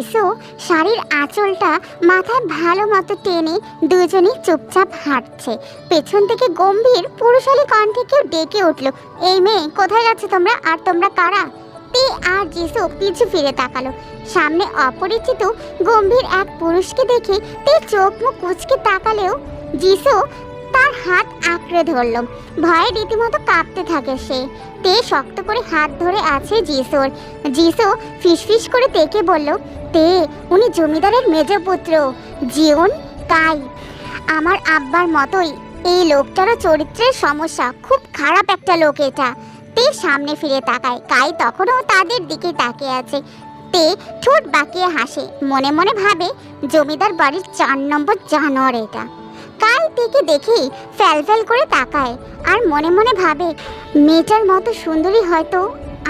Jisu শাড়ির আঁচলটা মাথায় ভালো মতো টেনে দুজনেই চুপচাপ হাঁটছে। পেছন থেকে গম্ভীর পুরুষালী কণ্ঠে কেউ ডেকে উঠল, এই মেয়ে, কোথায় যাচ্ছে তোমরা? আর তোমরা কারা? তে আর জিসু পিছু ফিরে তাকালো। সামনে অপরিচিত গম্ভীর এক পুরুষকে দেখে তে চোখ মুখ কুচকে তাকালেও জিসু তার হাত আঁকড়ে ধরল। ভয়ে রীতিমতো কাঁপতে থাকে সে। তে শক্ত করে হাত ধরে আছে জিসুর জিসু ফিসফিস করে তেকে বলল তে উনি জমিদারের মেজ পুত্র জিওন কাই আমার আব্বার মতোই, এই লোকটারও চরিত্রের সমস্যা, খুব খারাপ একটা লোক এটা। তে সামনে ফিরে তাকায়, কাই তখনও তাদের দিকে তাকিয়ে আছে। তে ঠোঁট বাঁকিয়ে হাসে, মনে মনে ভাবে, জমিদার বাড়ির চার নম্বর জানোয়ার এটা। কাই তেকে দেখেই ফ্যাল ফ্যাল করে তাকায়, আর মনে মনে ভাবে, মেয়েটার মতো সুন্দরী হয়তো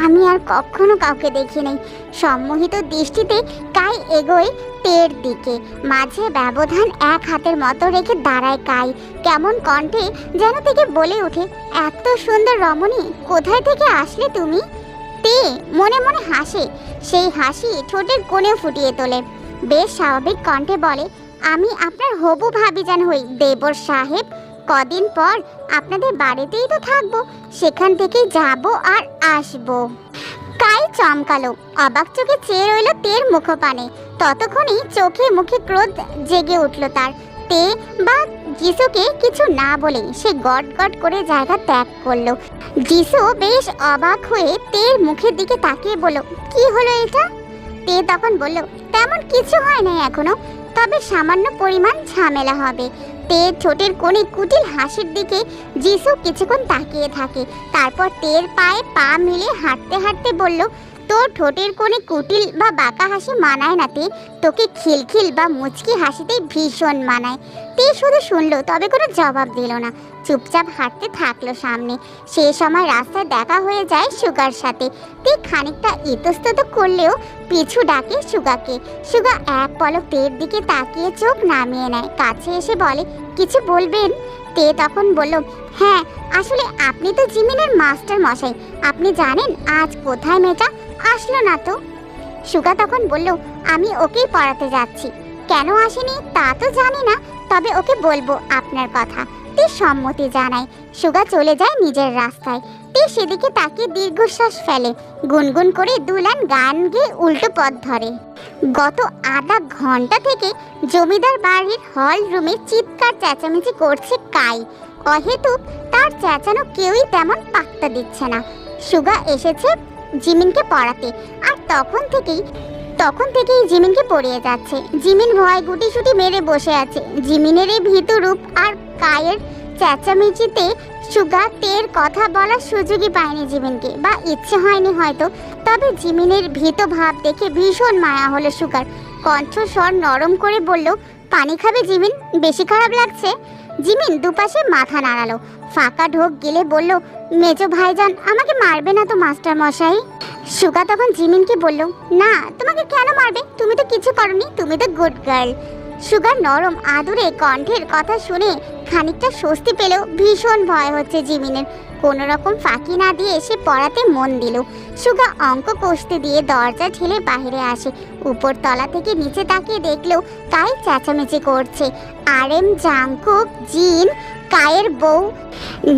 আমি আর কখনো কাউকে দেখি নাই। সম্মোহিত দৃষ্টিতে কাই এগোয় তের দিকে। মাঝে ব্যবধান এক হাতের মতো রেখে দাঁড়ায় কাই। কেমন কণ্ঠে যেন থেকে বলে ওঠে, এত সুন্দর রমণী, কোথায় থেকে আসলে তুমি? তে মনে মনে হাসে, সেই হাসি ঠোঁটের কোণে ফুটিয়ে তোলে। বেশ স্বাভাবিক কণ্ঠে বলে, আমি আপনার হবু ভাবিজান হই, দেবর সাহেব। কদিন পর আপনাদের বাড়িতেই তো থাকব, সেখান থেকে যাব আর আসব। কাই চমকালো, অবাক চোখে চেয়ে রইল তের মুখপানে। ততক্ষণই চোখে মুখে ক্রোধ জেগে উঠল তার। তে বা যিশুকে কিছু না বলে সে গট গট করে জায়গা ত্যাগ করল। যিশু বেশ অবাক হয়ে তের মুখের দিকে তাকিয়ে বলল, কি হলো এটা? তে তখন বলল, তেমন কিছু হয় নাই এখনও, তবে সামান্য পরিমাণ ঝামেলা হবে। তের ঠোঁটের কোণে কুটিল হাসির দিকে যিশু কিছুক্ষণ তাকিয়ে থাকে। তারপর তের পায়ে পা মিলে হাঁটতে হাঁটতে বলল তোর ঠোঁটের কোণে কুটিল বা বাঁকা হাসি মানায় না তে। তোকে খিলখিল বা মুচকি হাসিতেই ভীষণ মানায়। তে শুধু শুনলো, তবে কোনো জবাব দিল না। চুপচাপ হাঁটতে থাকল সামনে। সে সময় রাস্তায় দেখা হয়ে যায় সুগার সাথে। তে খানিকটা ইতস্তত করলেও পিছু ডাকে সুগাকে। সুগা এক পলক তের দিকে তাকিয়ে চোখ নামিয়ে নেয়। কাছে এসে বলে, কিছু বলবেন? তে তখন বলল হ্যাঁ আসলে আপনি তো জিমিনের মাস্টার মশাই আপনি জানেন আজ কোথায় মেয়েটা? আসলো না তো। সুগা তখন বলল, আমি ওকেই পড়াতে যাচ্ছি। কেন আসেনি তা তো জানি না, তবে ওকে বলব আপনার কথা। তে সম্মতি জানায়। সুগা চলে যায় নিজের রাস্তায়। তে সেদিকে তাকে দীর্ঘশ্বাস ফেলে। গুনগুন করে দুলান গান গেয়ে উল্টো পথ ধরে। গত আধা ঘণ্টা থেকে জমিদার বাড়ির হল রুমে চিৎকার চেঁচামেচি করছে কাই। অহেতুক তার চেঁচানো কেউই তেমন পাত্তা দিচ্ছে না। সুগা এসেছে জিমিনকে পড়াতে। আর তখন থেকেই তখন থেকেই জিমিনকে পড়িয়ে যাচ্ছে। জিমিন ভয় গুটি সুটি মেরে বসে আছে। জিমিনের এই ভীতু রূপ আর কায়ের চেঁচামেচিতে সুগা তের কথা বলার সুযোগই পায়নি জিমিনকে, বা ইচ্ছে হয়নি হয়তো। তবে জিমিনের ভীত ভাব দেখে ভীষণ মায়া হলো সুগার। কণ্ঠস্বর নরম করে বলল, পানি খাবে জিমিন? বেশি খারাপ লাগছে? জিমিন দুপাশে মাথা নাড়ালো। ফাঁকা ঢোক গেলে বলল মেজো ভাইজান, আমাকে মারবে না তো মাস্টার মশাই? সুগা তখন জিমিনকে বলল, না, তোমাকে কেন মারবে? তুমি তো কিছু করনি, তুমি তো গুড গার্ল সুগার নরম আদুরে কণ্ঠের কথা শুনে খানিকটা স্বস্তি পেলেও ভীষণ ভয় হচ্ছে জিমিনের। কোনো রকম ফাঁকি না দিয়ে সে পড়াতে মন দিল। সুগা অঙ্ক কষতে দিয়ে দরজা ঠেলে বাইরে আসে। উপর তলা থেকে নিচে তাকিয়ে দেখলেও কাই চেঁচামেচি করছে। আর এম জাংকুক, জিন, কায়ের বউ,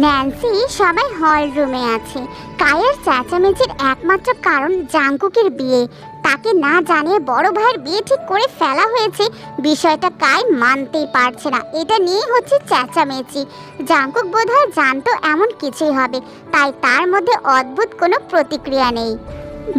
ন্যান্সি সবাই হল রুমে আছে। কায়ের চেঁচামেচির একমাত্র কারণ জাংকুকের বিয়ে। তাকে না জানিয়ে বড় ভাইয়ের বিয়ে ঠিক করে ফেলা হয়েছে, বিষয়টা কায় মানতেই পারছে না। এটা নিয়ে হচ্ছে চেঁচামেচি। জাংকুক বোধহয় জানতো এমন কিছুই হবে, তাই তার মধ্যে অদ্ভুত কোনো প্রতিক্রিয়া নেই।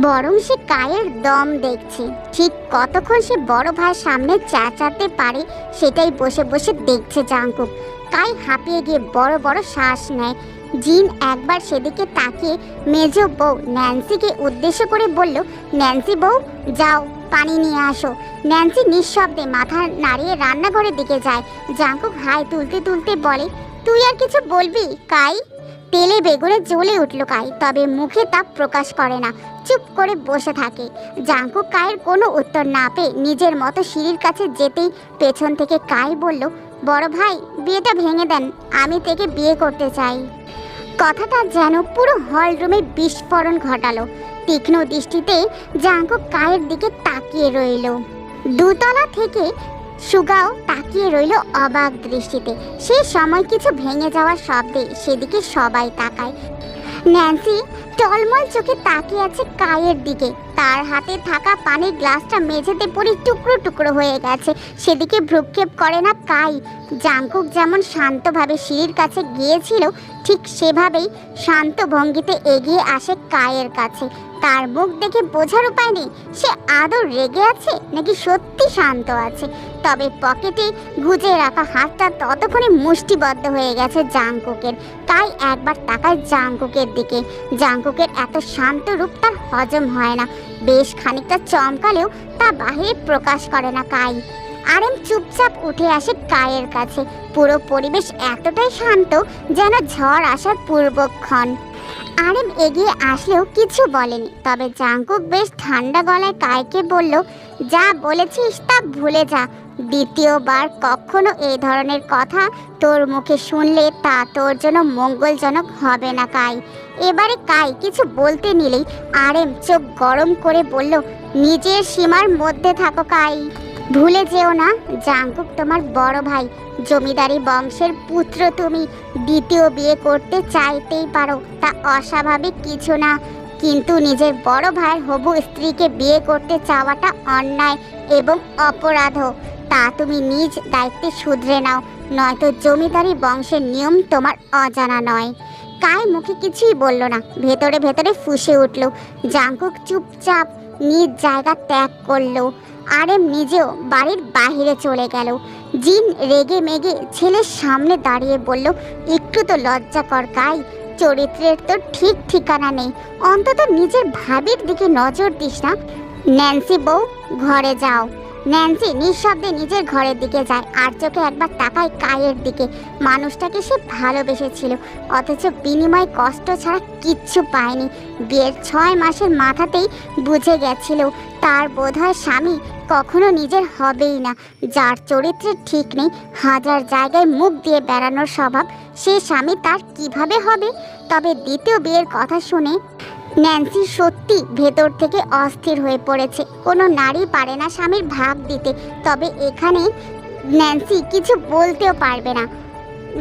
বরং সে কায়ের দম দেখছে। ঠিক কতক্ষণ সে বড় ভাইয়ের সামনে চেঁচাতে পারে, সেটাই বসে বসে দেখছে জাঙ্কুক কাই হাঁপিয়ে গিয়ে বড় বড় শ্বাস নেয়। জিন একবার সেদিকে তাকিয়ে মেজ বউ ন্যান্সিকে উদ্দেশ্য করে বলল, ন্যান্সি বউ, যাও, পানি নিয়ে আসো। ন্যান্সি নিঃশব্দে মাথা নাড়িয়ে রান্নাঘরের দিকে যায়। জাঙ্কুক হাই তুলতে তুলতে বলে, তুই আর কিছু বলবি, কাই? তেলে বেগুনে জ্বলে উঠল কাই, তবে মুখে তা প্রকাশ করে না, চুপ করে বসে থাকে। জাঙ্কুক কায়ের কোনো উত্তর না পেয়ে নিজের মতো সিঁড়ির কাছে যেতেই পেছন থেকে কাই বলল, বড় ভাই, বিয়েটা ভেঙে দেন, আমি থেকে বিয়ে করতে চাই। কথাটা যেন পুরো হল রুমে বিস্ফোরণ ঘটালো। তীক্ষ্ণ দৃষ্টিতে জাঙ্কু কায়ের দিকে তাকিয়ে রইল। দুতলা থেকে সুগাও তাকিয়ে রইল অবাক দৃষ্টিতে। সে সময় কিছু ভেঙে যাওয়ার শব্দে সেদিকে সবাই তাকায়। ন্যান্সি টলমল চোখে তাকিয়ে আছে কায়ের দিকে। তার হাতে থাকা পানির গ্লাসটা মেঝেতে পড়ে টুকরো টুকরো হয়ে গেছে। সেদিকে ভ্রুক্ষেপ করে না কাই। জাঙ্কুক যেমন শান্তভাবে সিঁড়ির কাছে গিয়েছিল, ঠিক সেভাবেই শান্ত ভঙ্গিতে এগিয়ে আসে কায়ের কাছে। তার মুখ দেখে বোঝার উপায় নেই। সে আদৌ রেগে আছে নাকি সত্যি শান্ত আছে? তবে পকেটে গুজে রাখা হাতটা ততক্ষণে মুষ্টিবদ্ধ হয়ে গেছে জাংকুকের। তাই একবার তাকায় জাংকুকের দিকে। জাংকুকের এত শান্ত রূপ তার হজম হয় না। বেশ খানিকটা চমকালেও তা বাহিরে প্রকাশ করে না কাই। আরেম চুপচাপ উঠে আসে কায়ের কাছে। পুরো পরিবেশ এতটাই শান্ত যেন ঝড় আসার পূর্বক্ষণ। আরেম এগিয়ে আসলেও কিছু বলেনি। তবে জাঙ্কুক বেশ ঠান্ডা গলায় কায়কে বলল, যা বলেছিস তা ভুলে যা। দ্বিতীয়বার কখনো এই ধরনের কথা তোর মুখে শুনলে তা তোর জন্য মঙ্গলজনক হবে না, কাই। এবারে কাই কিছু বলতে নিলেই আরেম চোখ গরম করে বলল, নিজের সীমার মধ্যে থাকো, কাই। ভুলে যেও না, জাঙ্কুক তোমার বড় ভাই, জমিদারি বংশের পুত্র তুমি। দ্বিতীয় বিয়ে করতে চাইতেই পারো, তা অস্বাভাবিক কিছু না। কিন্তু নিজের বড় ভাইয়ের হবু স্ত্রীকে বিয়ে করতে চাওয়াটা অন্যায় এবং অপরাধও তা তুমি নিজ দায়িত্বে শুধরে নাও, নয়তো জমিদারি বংশের নিয়ম তোমার অজানা নয়। কায় মুখে কিছুই বলল না, ভেতরে ভেতরে ফুসে উঠল। জাঙ্কুক চুপচাপ নিজ জায়গা ত্যাগ করল আরেম নিজেও বাড়ির বাহিরে চলে গেল। জিন রেগে মেগে ছেলের সামনে দাঁড়িয়ে বলল, একটু তো লজ্জা কর গাই চরিত্রের তো ঠিক ঠিকানা নেই। অন্তত নিজের ভাবির দিকে নজর দিস না। ন্যান্সি বউ, ঘরে যাও। ন্যান্সি নিঃশব্দে নিজের ঘরের দিকে যায়। আর চোখে একবার তাকায় কায়ের দিকে। মানুষটাকে সে ভালোবেসেছিল, অথচ বিনিময় কষ্ট ছাড়া কিচ্ছু পায়নি। বিয়ের ছয় মাসের মাথাতেই বুঝে গেছিল, তার বোধহয় স্বামী কখনো নিজের হবেই না। যার চরিত্রের ঠিক নেই, হাজার জায়গায় মুখ দিয়ে বেড়ানোর স্বভাব, সে স্বামী তার কীভাবে হবে? তবে দ্বিতীয় বিয়ের কথা শুনে ন্যান্সি সত্যি ভেতর থেকে অস্থির হয়ে পড়েছে। কোনো নারী পারে না স্বামীর ভাগ দিতে। তবে এখানে ন্যান্সি কিছু বলতেও পারবে না।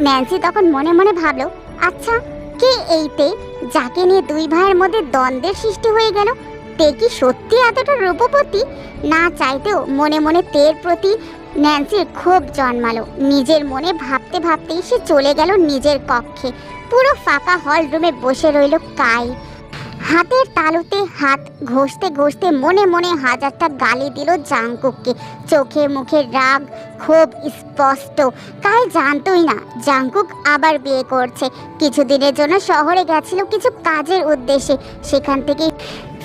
ন্যান্সি তখন মনে মনে ভাবলো আচ্ছা কে এইতে যাকে নিয়ে দুই ভাইয়ের মধ্যে দ্বন্দ্বের সৃষ্টি হয়ে গেল? তে কি সত্যি এতটা রূপবতী? না চাইতেও মনে মনে তের প্রতি ন্যান্সির ক্ষোভ জন্মালো। নিজের মনে ভাবতে ভাবতেই সে চলে গেল নিজের কক্ষে। পুরো ফাঁকা হল রুমে বসে রইল কাই হাতের তালুতে হাত ঘষতে ঘষতে মনে মনে হাজারটা গালি দিল জাংকুককে চোখে মুখে রাগ ক্ষোভ স্পষ্ট। কাল জানতোই না জাংকুক আবার বিয়ে করছে। কিছুদিনের জন্য শহরে গেছিল কিছু কাজের উদ্দেশ্যে। সেখান থেকে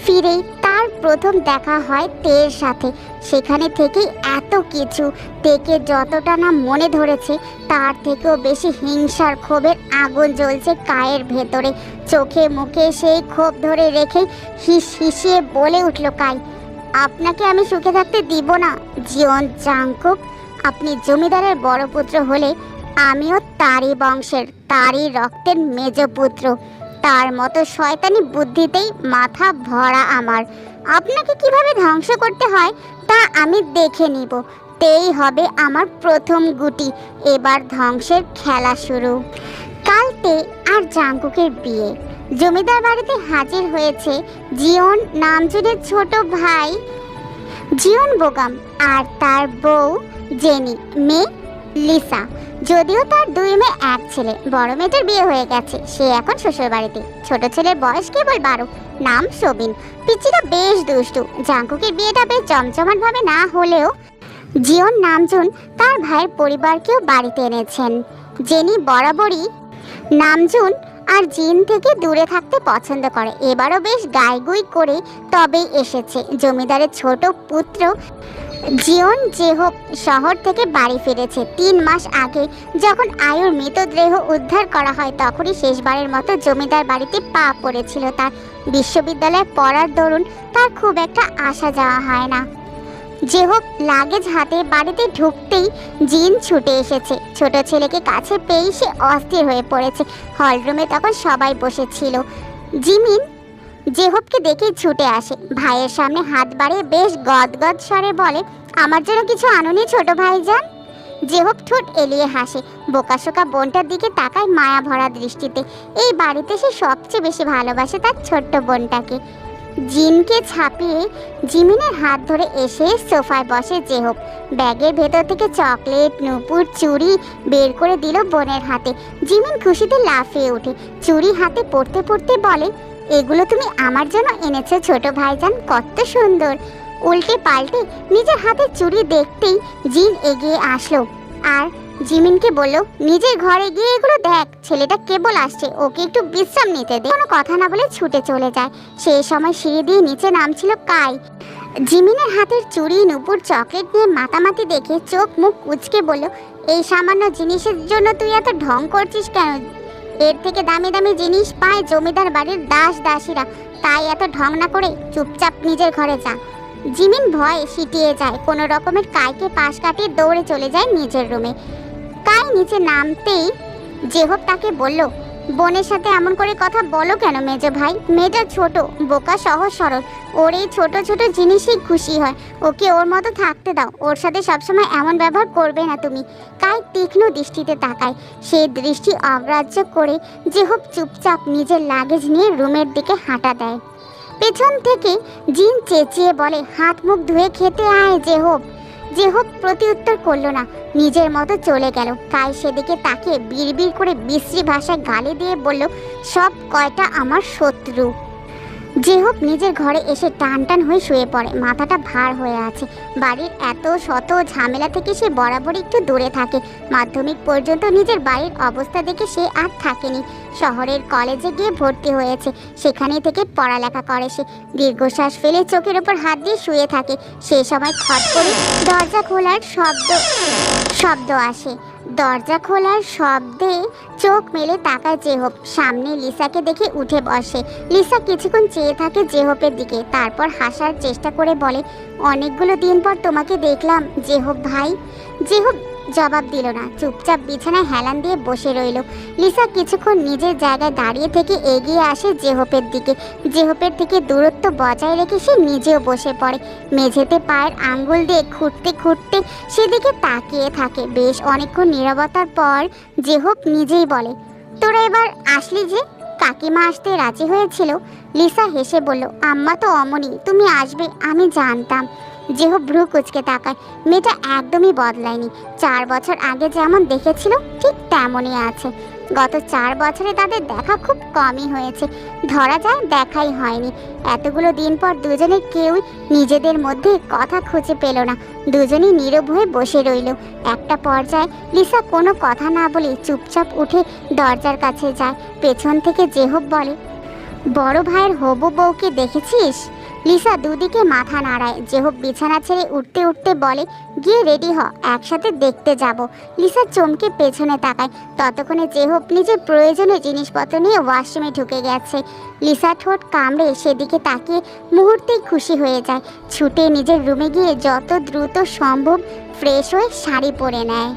ফিরেই তার প্রথম দেখা হয় তের সাথে। সেখানে থেকেই এত কিছু তেকে যতটা না মনে ধরেছে, তার থেকেও বেশি হিংসার ক্ষোভের আগুন জ্বলছে কায়ের ভেতরে। চোখে মুখে সেই ক্ষোভ ধরে রেখেই হিস হিসিয়ে বলে উঠল কাই, আপনাকে আমি সুখে থাকতে দিব না জীবন জাঙ্কুক আপনি জমিদারের বড় পুত্র হলে আমিও তারই বংশের, তারই রক্তের মেজ পুত্র। তার মতো শয়তানি বুদ্ধিতেই মাথা ভরা আমার। আপনাকে কীভাবে ধ্বংস করতে হয় তা আমি দেখে নিব। তেই হবে আমার প্রথম গুটি। এবার ধ্বংসের খেলা শুরু। কালতে আর জাঙ্কুকের বিয়ে। জমিদার বাড়িতে হাজির হয়েছে জিওন নামজুনের ছোট ভাই জিওন বোগাম আর তার বউ জেনি। মেয়ে লিসা, যদিও তার দুই মেয়ে এক ছেলে, বড় মেয়েটার বিয়ে হয়ে গেছে, সে এখন শ্বশুর বাড়িতে ছোট ছেলের বয়স কেবল বারো, নাম সবিন পিচিটা বেশ দুষ্টু, জাঙ্কুকের বিয়েটা বেশ জমজমাট ভাবে না হলেও জিওন নামজুন তার ভাইয়ের পরিবারকেও বাড়িতে এনেছেন। জেনি বরাবরই নামজুন আর জিন থেকে দূরে থাকতে পছন্দ করে। এবারও বেশ গাইগুই করে তবেই এসেছে। জমিদারের ছোট পুত্র জিওন জেহোক শহর থেকে বাড়ি ফিরেছে। তিন মাস আগে যখন আয়ুর মৃতদেহ উদ্ধার করা হয়, তখনই শেষবারের মতো জমিদার বাড়িতে পা পড়েছিল তার। বিশ্ববিদ্যালয়ে পড়ার দরুন তার খুব একটা আসা যাওয়া হয় না। যে হোক লাগেজ হাতে বাড়িতে ঢুকতেই জিন ছুটে এসেছে। ছোট ছেলেকে কাছে পেয়েই সে অস্থির হয়ে পড়েছে। হলরুমে তখন সবাই বসেছিল। জিমিন জেহবকে দেখেই ছুটে আসে। ভাইয়ের সামনে হাত বাড়িয়ে বেশ গদগদ স্বরে বলে, আমার জন্য কিছু আনুনি ছোট ভাইজান? জেহব ঠোঁট এলিয়ে হাসে। বোকাশোকা বোনটার দিকে তাকায় মায়া ভরা দৃষ্টিতে। এই বাড়িতে সে সবচেয়ে বেশি ভালোবাসে তার ছোট্ট বোনটাকে। জিনকে ছাপিয়ে জিমিনের হাত ধরে এসে সোফায় বসে জেহব ব্যাগের ভেতর থেকে চকলেট, নুপুর, চুড়ি বের করে দিল বোনের হাতে। জিমিন খুশিতে লাফিয়ে ওঠে চুড়ি হাতে পড়তে পড়তে বলে এগুলো তুমি আমার জন্য এনেছো, ছোট ভাইজান। কত সুন্দর। উল্টে পাল্টে নিজের হাতে চুড়ি দেখতেই জিন এগিয়ে আসলো। আর জিমিনকে বলল, নিজের ঘরে গিয়ে এগুলো দেখ, ছেলেটা কেবল আসছে, ওকে একটু বিশ্রাম নিতে দে। কোনো কথা না বলে ছুটে চলে যায়। সেই সময় সিঁড়ি দিয়ে নিচে নামছিল কাই। জিমিনের হাতের চুড়ি নুপুর চকলেট নিয়ে মাতামাতি দেখে চোখ মুখ কুচকে বলল, এই সামান্য জিনিসের জন্য তুই এত ঢং করছিস কেন? এর থেকে দামি দামি জিনিস পায় জমিদার বাড়ির দাস দাসীরা। তাই এত ঢং না করে চুপচাপ নিজের ঘরে যা। জিমিন ভয়ে সিটিয়ে যায়, কোনো রকমের কাইকে পাশ কাটিয়ে দৌড়ে চলে যায় নিজের রুমে। কাই নিচে নামতেই জেহব তাকে বলল বোনের সাথে এমন করে কথা বলো কেন মেজ ভাই? মেয়েটা ছোট, বোকা সহজ সরল। ওর এই ছোট ছোট জিনিসই খুশি হয়। ওকে ওর মতো থাকতে দাও। ওর সাথে সবসময় এমন ব্যবহার করবে না তুমি। কাই তীক্ষ্ণ দৃষ্টিতে তাকায়। সেই দৃষ্টি অগ্রাহ্য করে জেহব চুপচাপ নিজের লাগেজ নিয়ে রুমের দিকে হাঁটা দেয়। পেছন থেকে জিন চেঁচিয়ে বলে, হাত মুখ ধুয়ে খেতে আয় জেহব জেহব প্রতি উত্তর করল না, নিজের মতো চলে গেল। কাই সেদিকে তাকে বিড়বিড় করে বিশ্রী ভাষায় গালি দিয়ে বলল, সব কয়টা আমার শত্রু? জেহব নিজের ঘরে এসে টান টান হয়ে শুয়ে পড়ে, মাথাটা ভার হয়ে আছে। বাড়ির এত শত ঝামেলা থেকে সে বরাবর একটু দূরে থাকে। মাধ্যমিক পর্যন্ত নিজের বাড়ির অবস্থা দেখে সে আর থাকেনি। শহরের কলেজে গিয়ে ভর্তি হয়েছে, সেখানে থেকে পড়ালেখা করে সে। দীর্ঘশ্বাস ফেলে চোখের ওপর হাত দিয়ে শুয়ে থাকে। সেই সময় খট করে দরজা খোলার শব্দ শব্দ আসে। দরজা খোলার শব্দে চোখ মেলে তাকায় জেহব সামনে লিসাকে দেখে উঠে বসে। লিসা কিছুক্ষণ চেয়ে থাকে জেহবের দিকে, তারপর হাসার চেষ্টা করে বলে, অনেকগুলো দিন পর তোমাকে দেখলাম জেহব ভাই। জেহব জবাব দিল না। চুপচাপ বিছানায় হেলান দিয়ে বসে রইল। লিসা কিছুক্ষণ নিজের জায়গায় দাঁড়িয়ে থেকে এগিয়ে আসে জেহপের দিকে। জেহপের থেকে দূরত্ব বজায় রেখে সে নিজেও বসে পড়ে। মেঝেতে পায়ের আঙ্গুল দিয়ে খুঁটতে খুঁটতে সেদিকে তাকিয়ে থাকে। বেশ অনেকক্ষণ নিরবতার পর জেহপ নিজেই বলে, তোরা এবার আসলি যে? কাকিমা আসতে রাজি হয়েছিল? লিসা হেসে বলল, আম্মা তো অমনি। তুমি আসবে, আমি জানতাম। যেহ ভ্রু কুচকে তাকায়। মেয়েটা একদমই বদলায়নি। চার বছর আগে যেমন দেখেছিল, ঠিক তেমনই আছে। গত চার বছরে তাদের দেখা খুব কমই হয়েছে। ধরা যায় দেখাই হয়নি। এতগুলো দিন পর দুজনে কেউই নিজেদের মধ্যে কথা খুঁজে পেল না। দুজনেই নীরব হয়ে বসে রইল। একটা পর্যায়ে লিসা কোনো কথা না বলে চুপচাপ উঠে দরজার কাছে যায়। পেছন থেকে জেহব বলে, বড় ভাইয়ের হবু বউকে দেখেছিস? লিসা দুদিকে মাথা নাড়ায়। জেহব বিছানা ছেড়ে উঠতে উঠতে বলে, গিয়ে রেডি হ, একসাথে দেখতে যাব। লিসা চমকে পেছনে তাকায়। ততক্ষণে জেহব নিজের প্রয়োজনীয় জিনিসপত্র নিয়ে ওয়াশরুমে ঢুকে গেছে। লিসা ঠোঁট কামড়ে সেদিকে তাকিয়ে মুহূর্তেই খুশি হয়ে যায়। ছুটে নিজের রুমে গিয়ে যত দ্রুত সম্ভব ফ্রেশ হয়ে শাড়ি পরে নেয়।